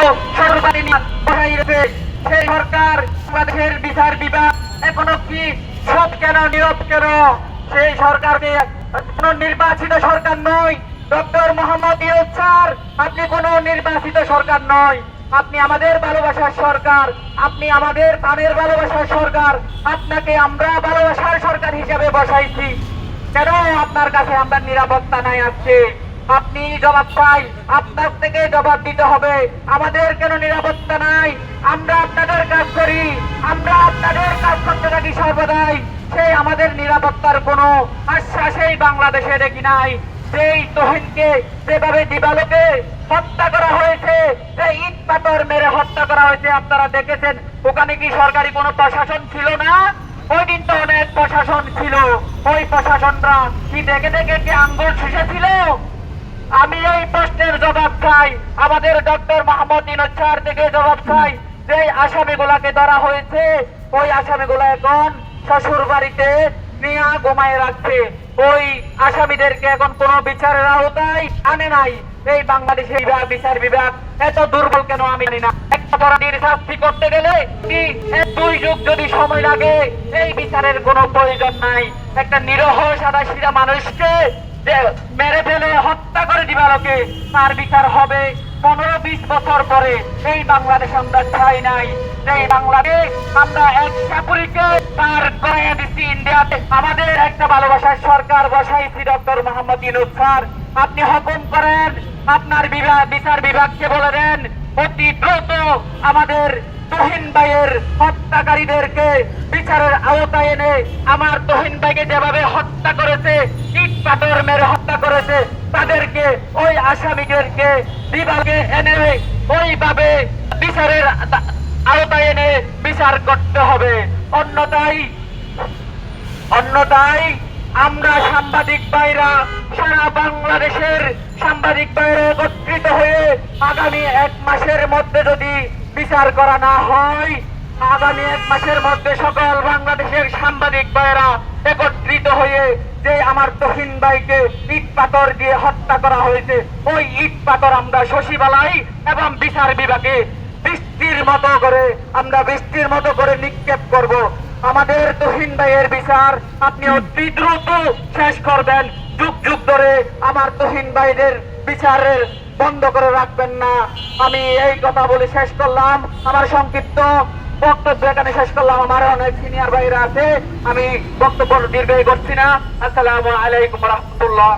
সরকারি বসাই রেখে সেই সরকার, বাংলাদেশের বিচার বিভাগ, এখনও কি সব কেন, নীরব কেন? সেই সরকারকে কোন নির্বাচিত সরকার নয়। ডক্টর মোহাম্মদ ইউনুস স্যার, আপনি কোন নির্বাচিত সরকার নয়। আপনি আমাদের ভালোবাসার সরকার। আপনি আমাদের প্রাণের ভালোবাসার সরকার। আপনাকে আমরা ভালোবাসার সরকার হিসেবে বসাইছি। কেন আপনার কাছে আমরা নিরাপত্তা নাই আজকে? আপনি জবাব চাই। আপনার থেকে জবাব দিতে হবে। আমাদের কেন নিরাপত্তা নাই? আমরা আপনাদের কাজ করি। আমরা আপনাদের কাজ করতে থাকি সর্বদাই। সেই আমাদের নিরাপত্তার কোনো আশ্বাসেই বাংলাদেশে দেখি নাই। সেই তহিনকে, যেভাবে দিবালোকে হত্যা করা হয়েছে, যে ইট পাথর মেরে হত্যা করা হয়েছে, আপনারা দেখেছেন? ওখানে কি সরকারি কোনো প্রশাসন ছিল না? ওই দিন তো অনেক প্রশাসন ছিল। ওই প্রশাসনরা কি দেখে দেখে কি আঙ্গুল ছিল? আমি এই প্রশ্নের জবাব চাই। আমাদের ডক্টর মোহাম্মদ ইনোচ্ছার থেকে জবাব চাই যে আসামিগুলাকে ধরা হয়েছে। ওই আসামিগুলো এখন শ্বশুর বাড়িতে নিয়ে ঘুমায় রাখছে। ওই আসামিদেরকে এখন কোন বিচারের আওতায় আনে নাই। এই বাংলাদেশের বিচার বিভাগ, এত দুর্বল কেন আমি জানি না। একটা অপরাধীর শাস্তি করতে গেলে দুই যুগ যদি সময় লাগে, এই বিচারের কোনো প্রয়োজন নাই। একটা নিরহ, সাদা সিধা মানুষকে মেরে ফেলে, হত্যা করে দিবালোকে তার বিচার হবে পনেরো বিশ বছর পরে। এই বাংলাদেশ আমরা চাই নাই। বাংলাদেশ আমরা এক চাপুরিকে তার করাইয়া দিচ্ছি ইন্ডিয়াতে। আমাদের একটা ভালোবাসার সরকার বসাইছি ডক্টর মোহাম্মদ ইনুস স্যার। আপনি হুকুম করেন, আপনার বিভাগ বিচার বিভাগকে বলে দেন, অতি দ্রুত আমাদের তহিন ভাইয়ের হত্যাকারীদেরকে বিচারের আওতায় এনে আমার তহিন ভাইকে যেভাবে হত্যা করেছে ইট মেরে হত্যা করেছে, তাদেরকে, ওই আসামিদেরকে বিভাগে এনে, ওইভাবে বিচারের আওতায় এনে বিচার করতে হবে। অন্যথায় অন্যথায় আমরা সাংবাদিক ভাইরা সারা বাংলাদেশের সাংবাদিক ভাইরা একত্রিত হয়ে আগামী এক মাসের মধ্যে যদি বিচার করা না হয় আগামী এক মাসের মধ্যে সকল বাংলাদেশের সাংবাদিক ভাইরা একত্রিত হয়ে যে আমার তহিন ভাইকে ইট পাথর দিয়ে হত্যা করা হয়েছে ওই ইট পাথর আমরা শশীবালাই এবং বিচার বিভাগে বৃষ্টির মতো করে আমরা বৃষ্টির মতো করে নিক্ষেপ করব। আমাদের তহিন ভাইয়ের বিচার আপনি অতি দ্রুত শেষ করবেন। যুগ যুগ ধরে আমার তহিন ভাইদের বিচারের বন্ধ করে রাখবেন না। আমি এই কথা বলে শেষ করলাম। আমার সংক্ষিপ্ত বক্তব্য এখানে শেষ করলাম। আমার অনেক সিনিয়র ভাইরা আছে। আমি বক্তব্য দীর্ঘায়ী করছি না। আসসালামু আলাইকুম রহমতুল্লাহ